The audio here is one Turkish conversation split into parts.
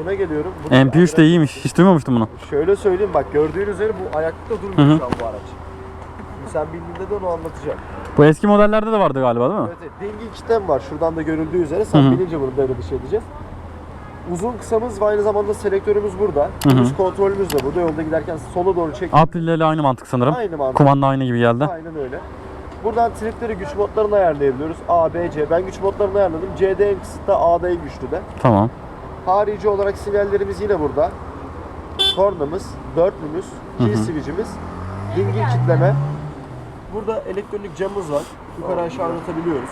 Buna geliyorum. Bunun MP3 de iyiymiş. Hiç duymamıştım bunu. Şöyle söyleyeyim bak gördüğünüz üzere bu ayakta Hı durmuyor hı. şu an bu araç. Şimdi sen bildiğinde de onu anlatacağım. Bu eski modellerde de vardı galiba değil mi? Evet, evet. Dingil kitlem var. Şuradan da görüldüğü üzere. Sen Hı hı. bilince bunu devre dışı edeceğiz. Uzun kısamız ve aynı zamanda selektörümüz burada. Hı hı. Cruise kontrolümüz de burada. Yolda giderken sola doğru çek. April ile aynı mantık sanırım. Aynı mantık. Kumanda aynı gibi geldi. Aynen öyle. Buradan tripleri güç modlarını ayarlayabiliyoruz. A, B, C. Ben güç modlarını ayarladım. C'de en kısıtta, A'da en güçlü de. Tamam. Harici olarak sinyallerimiz yine burada. Kornamız, dörtlümüz, Hı key hı. switch'imiz, dingil kitleme. Burada elektronik camımız var. Yukarı aşağı oynatabiliyoruz.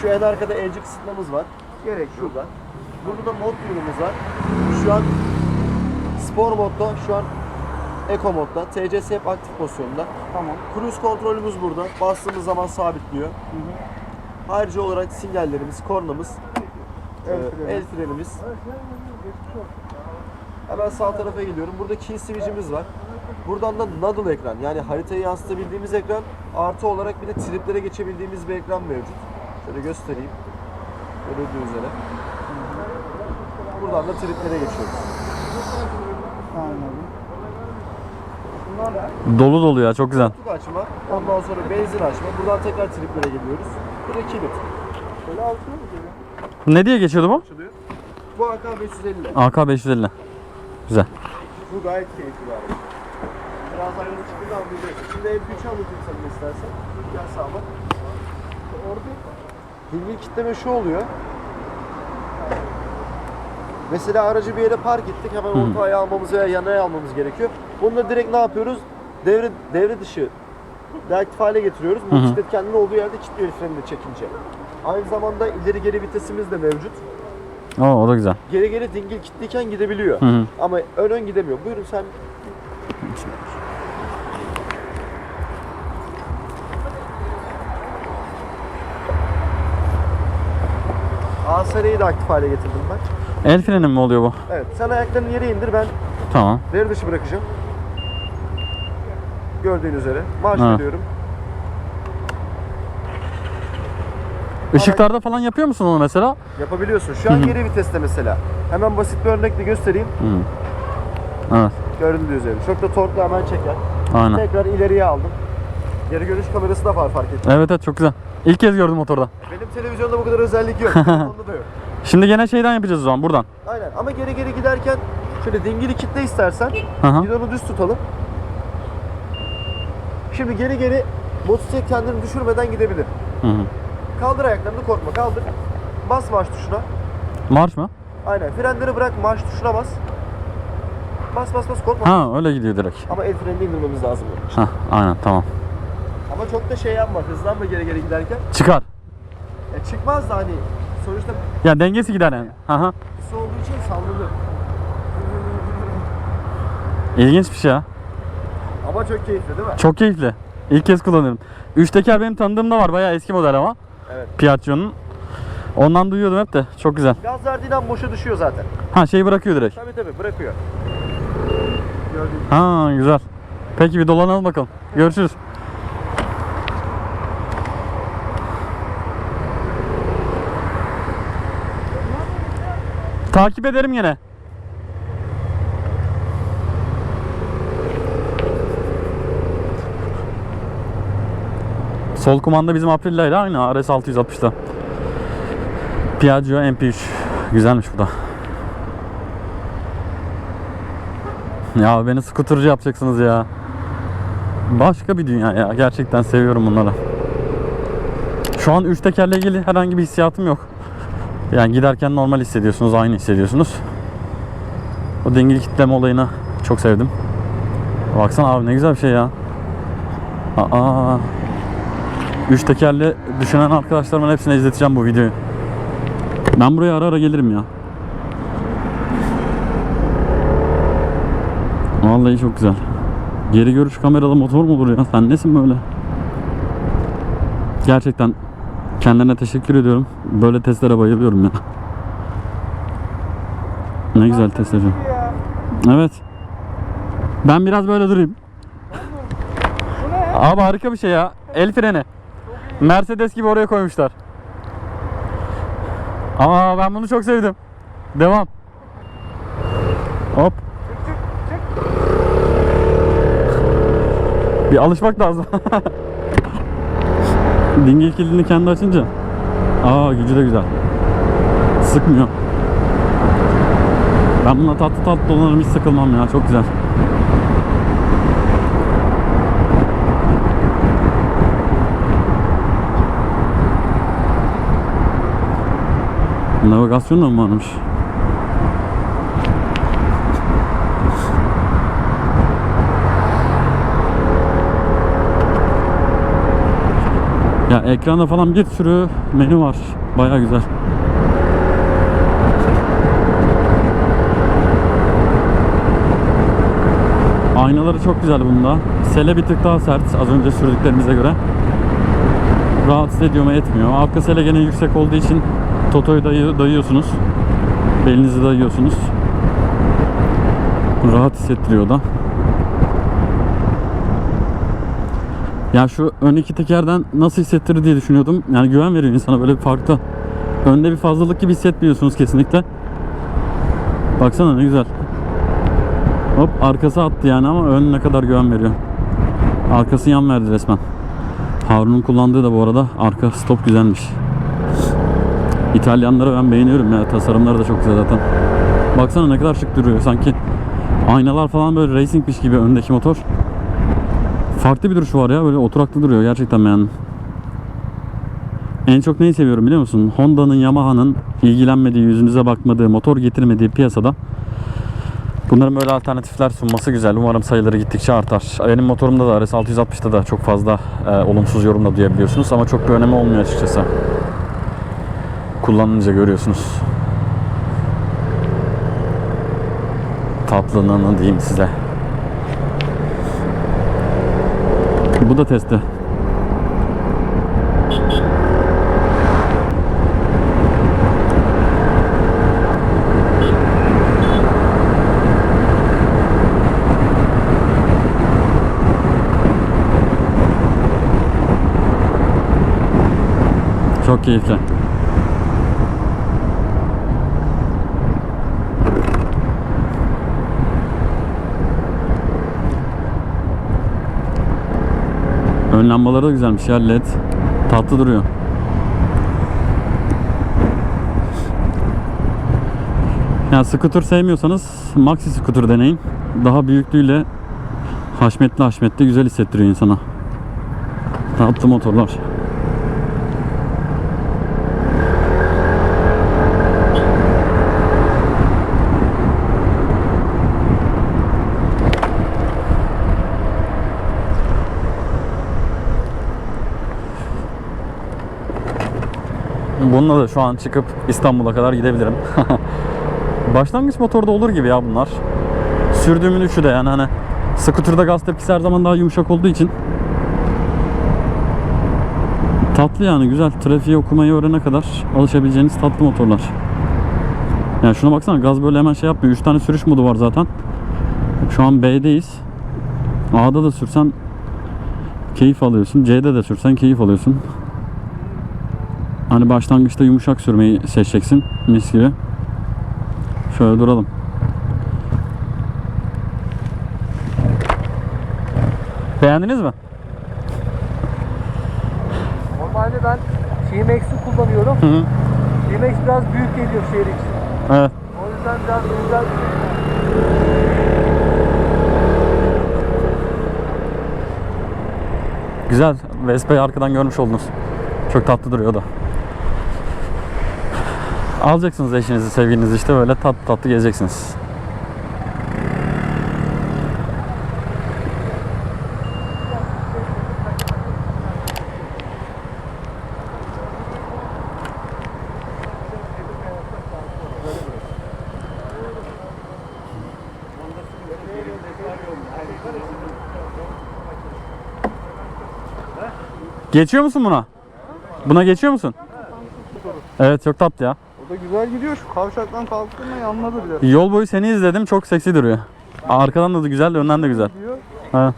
Şu en arkada elci kısıtmamız var. Gerek şurada. Burada da mod yönümüz var. Şu an spor modda, şu an Eco modda. TCS hep aktif pozisyonda. Tamam. Cruise kontrolümüz burada. Bastığımız zaman sabitliyor. Harici olarak sinyallerimiz, kornamız, El e, freni. el frenimiz. Hemen sağ tarafa geliyorum. Burada key switch'imiz var. Buradan da noodle ekran yani haritayı yansıtabildiğimiz ekran artı olarak bir de triplere geçebildiğimiz bir ekran mevcut. Şöyle göstereyim. Görüldüğü üzere. Buradan da triplere geçiyoruz. Anladım. Bunlar da Dolu dolu ya çok güzel. Kutu açma, ondan sonra benzin açma. Buradan tekrar triplere geliyoruz. Bu da kilit. böyle altına mı? Ne diye geçiyordu bu? Açılıyor. Bu AK 550. AK 550. Güzel. Bu gayet keyifli bir. Biraz ayrıntı çıktığında anlayacaksın. Şimdi MP3 anlatayım sana istersen. Gel sağma. Orada Hilmi kitleme şu oluyor. Mesela aracı bir yere park ettik. Hemen orta ayağı almamız veya yanaya almamız gerekiyor. Bununla direkt ne yapıyoruz? Devre, devre dışı deaktif hale getiriyoruz. Bu bisiklet kendini olduğu yerde kilitliyor frenini çekince. Aynı zamanda ileri geri vitesimiz de mevcut. Oo, o da güzel. Geri geri dingil kilitliyken gidebiliyor. Hı hı. Ama ön ön gidemiyor. Buyurun sen ASR'yi de aktif hale getirdim ben. El freni mi oluyor bu? Evet, sen ayaklarını yere indir, ben Tamam. devre dışı bırakacağım. Gördüğün üzere. Marş Ha. veriyorum. Işıklarda falan yapıyor musun onu mesela? Yapabiliyorsun. Şu an Hı hı. geri viteste mesela. Hemen basit bir örnekle göstereyim. Hı. Evet. Gördüğünüz üzere. Çok da torklu hemen çeker. Aynen. Tekrar ileriye aldım. Geri görüş kamerası da var fark ettim. Evet evet çok güzel. İlk kez gördüm motorda. Benim televizyonda bu kadar özellik yok. Onda da yok. Şimdi gene şeyden yapacağız o zaman buradan. Aynen ama geri geri giderken şöyle dingili kitle istersen Hı hı. gidonu düz tutalım. Şimdi geri geri motosiklet kendini düşürmeden gidebilir. Hı hı. Kaldır ayaklarını korkma kaldır. Bas marş tuşuna. Marş mı? Aynen frenleri bırak marş tuşuna bas. Bas bas bas korkma. Ha öyle gidiyor direkt. Ama el frenini indirmemiz lazım. bunun için. Ha aynen tamam. Ama çok da şey yapma hızlanma geri geri giderken. Çıkar. E, çıkmaz da hani sonuçta Ya dengesi gider yani. Aha. kısa olduğu için sallanır. İlginç bir şey ya. Ama çok keyifli değil mi? Çok keyifli. İlk kez kullanıyorum. Üç teker benim tanıdığımda var. Bayağı eski model ama. Evet. Piaggio'nun. Ondan duyuyordum hep de. Çok güzel. Gaz verdiğin an boşa düşüyor zaten. Ha şeyi bırakıyor direkt. Tabii tabii bırakıyor. Gördüğün Ha güzel. Peki bir dolanalım bakalım. Görüşürüz. Takip ederim yine. Sol kumanda bizim Aprilia ile aynı RS 660'da. Piaggio MP3. Güzelmiş bu da. Ya beni skuterci yapacaksınız ya. Başka bir dünya ya. Gerçekten seviyorum bunları. Şu an üç tekerle ilgili herhangi bir hissiyatım yok. Yani giderken normal hissediyorsunuz, aynı hissediyorsunuz. O dingil kitleme olayını çok sevdim. Baksana abi ne güzel bir şey ya. Aa. Üç tekerle düşünen arkadaşlarımın hepsine izleteceğim bu videoyu. Ben buraya ara ara gelirim ya. Vallahi çok güzel. Geri görüş kameralı motor mu olur ya? Sen nesin böyle? Gerçekten kendilerine teşekkür ediyorum. Böyle testlere bayılıyorum ya. Ne güzel test. Evet. Ben biraz böyle durayım. Abi harika bir şey ya. El freni. Mercedes gibi oraya koymuşlar. Aa ben bunu çok sevdim. Devam. Hop. Bir alışmak lazım. Dingil kilidini kendi açınca. Aa gücü de güzel. Sıkmıyor. Ben buna tatlı tatlı dolanırım hiç sıkılmam ya çok güzel. Navigasyon da mı varmış? Ya ekranda falan bir sürü menü var. Baya güzel. Aynaları çok güzel bunda. Sele bir tık daha sert az önce sürdüklerimize göre. Rahatsız ediyor mu etmiyor. Arka sele gene yüksek olduğu için Toto'yu dayı, dayıyorsunuz. Belinizi dayıyorsunuz. Rahat hissettiriyor da. Ya şu ön iki tekerden nasıl hissettirir diye düşünüyordum. Yani güven veriyor insana böyle bir farklı. Önde bir fazlalık gibi hissetmiyorsunuz kesinlikle. Baksana ne güzel. Hop arkası attı yani ama ön ne kadar güven veriyor. Arkası yan verdi resmen. Harun'un kullandığı da bu arada arka stop güzelmiş. İtalyanları ben beğeniyorum ya. Tasarımları da çok güzel zaten. Baksana ne kadar şık duruyor. Sanki aynalar falan böyle racingmiş gibi öndeki motor. Farklı bir duruşu var ya. Böyle oturaklı duruyor. Gerçekten beğendim. En çok neyi seviyorum biliyor musun? Honda'nın, Yamaha'nın ilgilenmediği, yüzünüze bakmadığı, motor getirmediği piyasada bunların böyle alternatifler sunması güzel. Umarım sayıları gittikçe artar. Benim motorumda da RS660'da da çok fazla e, olumsuz yorum da duyabiliyorsunuz ama çok bir önemi olmuyor açıkçası. Kullanınca görüyorsunuz. Tatlılığını diyeyim size. Bu da testi. Çok keyifli. Ön lambaları da güzelmiş ya led. Tatlı duruyor. Yani scooter sevmiyorsanız maxi scooter deneyin. Daha büyüklüğüyle haşmetli haşmetli güzel hissettiriyor insana. Tatlı motorlar. Bununla da şu an çıkıp İstanbul'a kadar gidebilirim. Başlangıç motorda olur gibi ya bunlar. Sürdüğümün üçü de yani hani scooter'da gaz tepkisi her zaman daha yumuşak olduğu için tatlı yani güzel. Trafiği okumayı öğrene kadar alışabileceğiniz tatlı motorlar. Yani şuna baksana gaz böyle hemen şey yapmıyor. 3 tane sürüş modu var zaten. Şu an B'deyiz. A'da da sürsen keyif alıyorsun. C'de de sürsen keyif alıyorsun. Hani başlangıçta yumuşak sürmeyi seçeceksin mis gibi. Şöyle duralım. Beğendiniz mi? Normalde ben T-Max'i kullanıyorum. Hı hı. T-Max biraz büyük geliyor şehir için. Evet. O yüzden biraz güzel Güzel. Vespa'yı arkadan görmüş oldunuz. Çok tatlı duruyor da. Alacaksınız eşinizi, sevgilinizi işte böyle tatlı tatlı gezeceksiniz. Geçiyor musun buna? Buna geçiyor musun? Evet çok tatlı ya. Da güzel gidiyor. Şu kavşaktan kalktığında anladı bile. Yol boyu seni izledim çok seksi duruyor. Arkadan da güzel, önden de güzel. Ha.